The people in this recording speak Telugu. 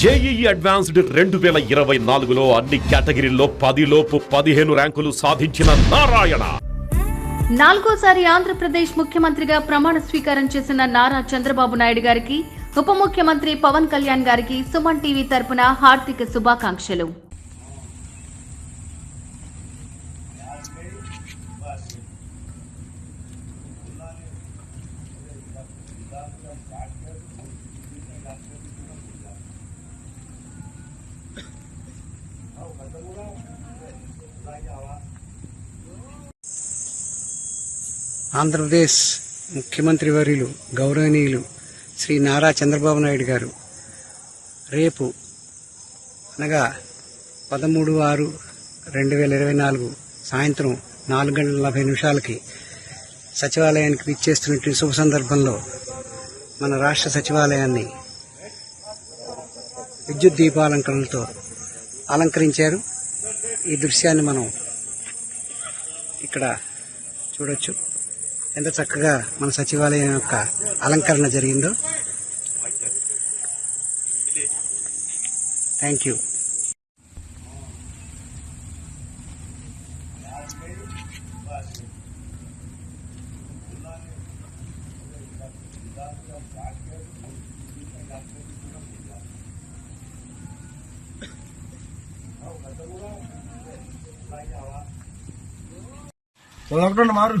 జేఈఈ అడ్వాన్స్డ్ రెండు వేల ఇరవై నాలుగులో అన్ని కేటగిరీల్లో పదిలోపు పదిహేను ర్యాంకులు సాధించిన నారాయణ. నాలుగోసారి ఆంధ్రప్రదేశ్ ముఖ్యమంత్రిగా ప్రమాణ స్వీకారం చేసిన నారా చంద్రబాబు నాయుడు గారికి ఉప ముఖ్యమంత్రి పవన్ కళ్యాణ్ గారికి సుమన్ టీవీ తరపున హార్దిక శుభాకాంక్షలు. ఆంధ్రప్రదేశ్ ముఖ్యమంత్రి వర్యులు గౌరవనీయులు శ్రీ నారా చంద్రబాబు నాయుడు గారు. రేపు అనగా పదమూడు ఆరు రెండు వేల ఇరవై నాలుగు సాయంత్రం నాలుగు గంటల నలభై నిమిషాలకి సచివాలయానికి విచ్చేస్తున్నటువంటి శుభ సందర్భంలో మన రాష్ట్ర సచివాలయాన్ని విద్యుత్ దీపాలంకరణలతో అలంకరించారు. ఈ దృశ్యాన్ని మనం ఇక్కడ చూడొచ్చు. ఎంత చక్కగా మన సచివాలయం యొక్క అలంకరణ జరిగిందో. Thank you Kalau aku maru.